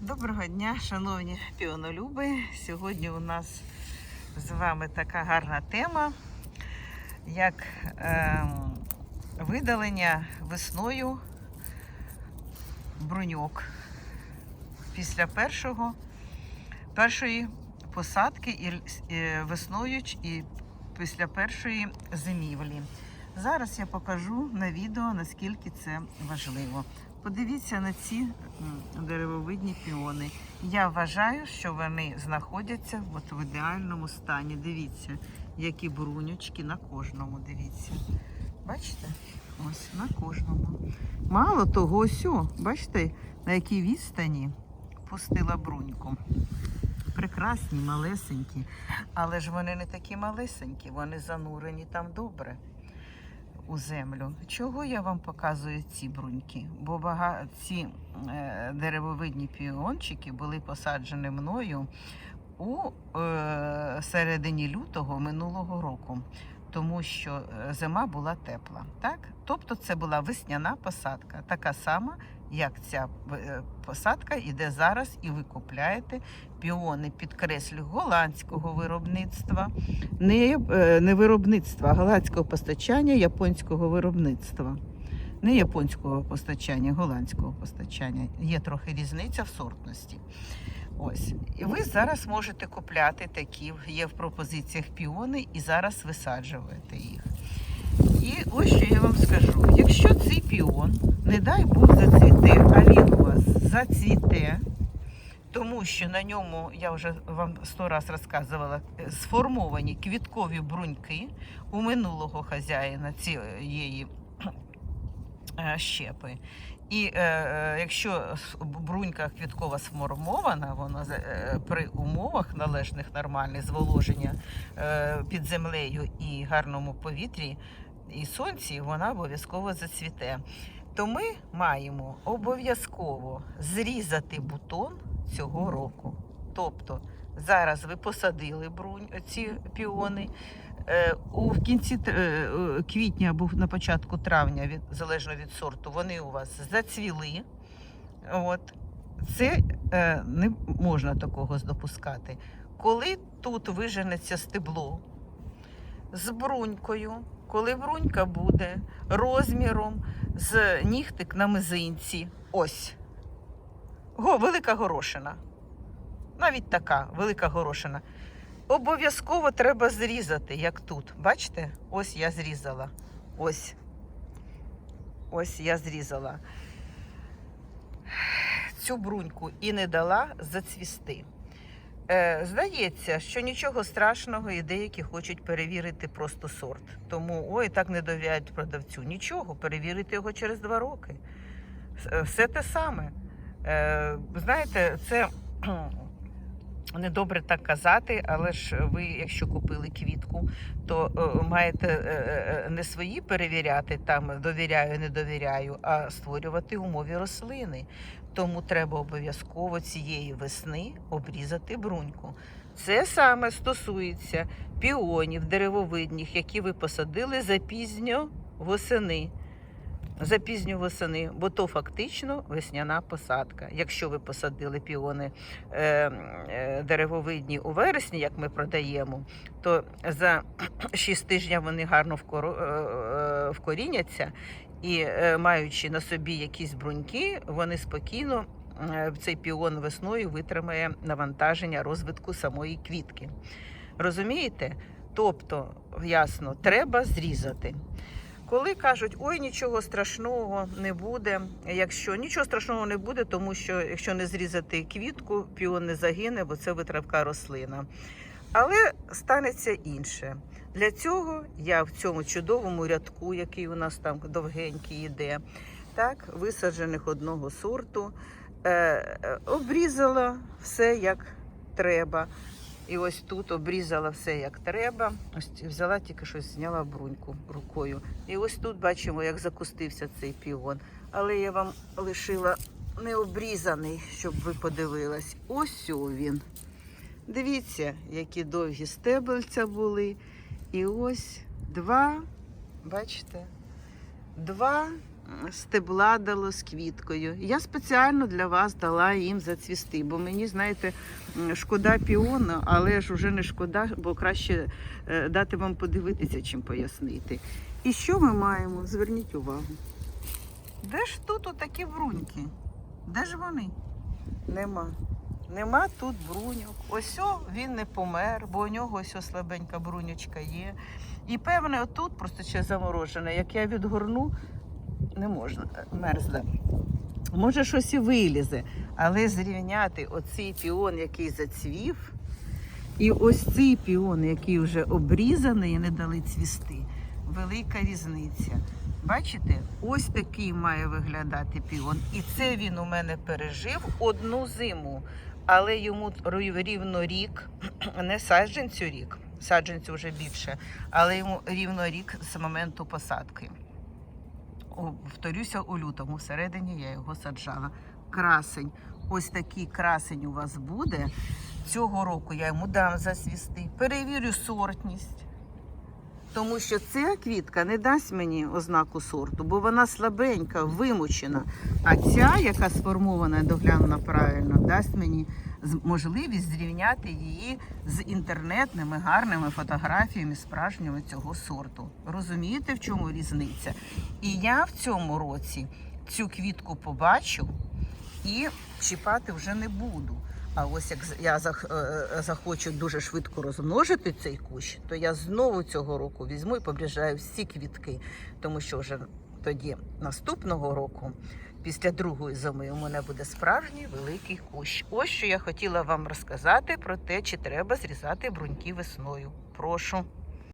Доброго дня, шановні піонолюби. Сьогодні у нас з вами така гарна тема, як ем, видалення весною бруньок після першого, першої посадки і, і весною і після першої зимівлі. Зараз я покажу на відео, наскільки це важливо. Подивіться на ці деревовидні піони. Я вважаю, що вони знаходяться от в ідеальному стані. Дивіться, які брунючки на кожному. Дивіться. Бачите? Ось на кожному. Мало того, ось, бачите, на якій відстані пустила бруньку. Прекрасні, малесенькі. Але ж вони не такі малесенькі, вони занурені там добре у землю. Чого я вам показую ці бруньки? Бо бага... ці е, деревовидні піончики були посаджені мною у е, середині лютого минулого року, тому що е, зима була тепла. Так? Тобто це була весняна посадка, така сама, як ця е, посадка іде зараз, і ви купляєте піони, підкреслю, голландського виробництва не, е, не виробництва, а голландського постачання японського виробництва. Не японського постачання, голландського постачання. Є трохи різниця в сортності. Ось. І ви зараз можете купляти такі, є в пропозиціях піони, і зараз висаджуєте їх. І ось що я вам скажу: якщо цей піон, не дай Бог, зацвіте, а він у вас зацвіте, тому що на ньому, я вже вам сто раз розказувала, е, сформовані квіткові бруньки у минулого хазяїна цієї е, щепи. І е, е, якщо брунька квіткова сформована, вона е, при умовах належних нормальних зволоження е, під землею і гарному повітрі і сонці, вона обов'язково зацвіте. То ми маємо обов'язково зрізати бутон цього року. Тобто зараз ви посадили брунь, ці піони. Е, У в кінці е, е, квітня або на початку травня, залежно від сорту, вони у вас зацвіли. От. Це не можна такого допускати. Коли тут виженеться стебло з брунькою, коли брунька буде розміром з нігтик на мизинці, ось. Го, велика горошина. Навіть така велика горошина. Обов'язково треба зрізати, як тут. Бачите? Ось я зрізала. Ось. Ось я зрізала. Цю бруньку і не дала зацвісти. Е, здається, що нічого страшного, і деякі хочуть перевірити просто сорт. Тому ой, так не довіряють продавцю. Нічого, перевірити його через два роки. Все те саме. Е, знаєте, це недобре так казати, але ж ви, якщо купили квітку, то е, маєте е, е, не свої перевіряти, там довіряю, не довіряю, а створювати умові рослини. Тому треба обов'язково цієї весни обрізати бруньку. Це саме стосується піонів деревовидних, які ви посадили запізньо восени. Запізньо восени, бо то фактично весняна посадка. Якщо ви посадили піони е, е, деревовидні у вересні, як ми продаємо, то за 6 тижнів вони гарно вкоро- е, е, вкоріняться і е, маючи на собі якісь бруньки, вони спокійно е, цей піон весною витримає навантаження розвитку самої квітки. Розумієте? Тобто, ясно, треба зрізати. Коли кажуть, ой, нічого страшного не буде. Якщо нічого страшного не буде, тому що якщо не зрізати квітку, піон не загине, бо це витравка рослина. Але станеться інше. Для цього я в цьому чудовому рядку, який у нас там довгенький іде, так, висаджених одного сорту, е, е, обрізала все як треба. І ось тут обрізала все як треба. Ось взяла тільки щось, зняла бруньку рукою. І ось тут бачимо, як закустився цей піон. Але я вам лишила необрізаний, щоб ви подивились. Ось він. Дивіться, які довгі стебельця були. І ось два, бачите, два стебла дало з квіткою. Я спеціально для вас дала їм зацвісти, бо мені, знаєте, шкода піону, але ж уже не шкода, бо краще е, дати вам подивитися, чим пояснити. І що ми маємо? Зверніть увагу. Де ж тут отакі бруньки? Де ж вони? Нема. Нема тут бруньок. Ось він не помер, бо у нього ось слабенька бруньочка є. І певне, отут просто ще заморожене. Як я відгорну, не можна, е, мерзне. Може, щось і вилізе, але зрівняти оцей піон, який зацвів, і ось цей піон, який вже обрізаний і не дали цвісти. Велика різниця. Бачите, ось такий має виглядати піон. І це він у мене пережив одну зиму. Але йому рівно рік, не саджанцю рік, саджанцю вже більше, але йому рівно рік з моменту посадки. О, Вторюся у лютому, всередині я його саджала. Красень. Ось такий красень у вас буде. Цього року я йому дам засвісти. Перевірю сортність. Тому що ця квітка не дасть мені ознаку сорту, бо вона слабенька, вимучена. А ця, яка сформована і доглянена правильно, дасть мені можливість зрівняти її з інтернетними гарними фотографіями справжнього цього сорту. Розумієте, в чому різниця? І я в цьому році цю квітку побачу і чіпати вже не буду. А ось як я зах- е, захочу дуже швидко розмножити цей кущ, то я знову цього року візьму і побріжаю всі квітки, тому що вже тоді наступного року, після другої зими, у мене буде справжній великий кущ. Ось що я хотіла вам розказати про те, чи треба зрізати бруньки весною. Прошу.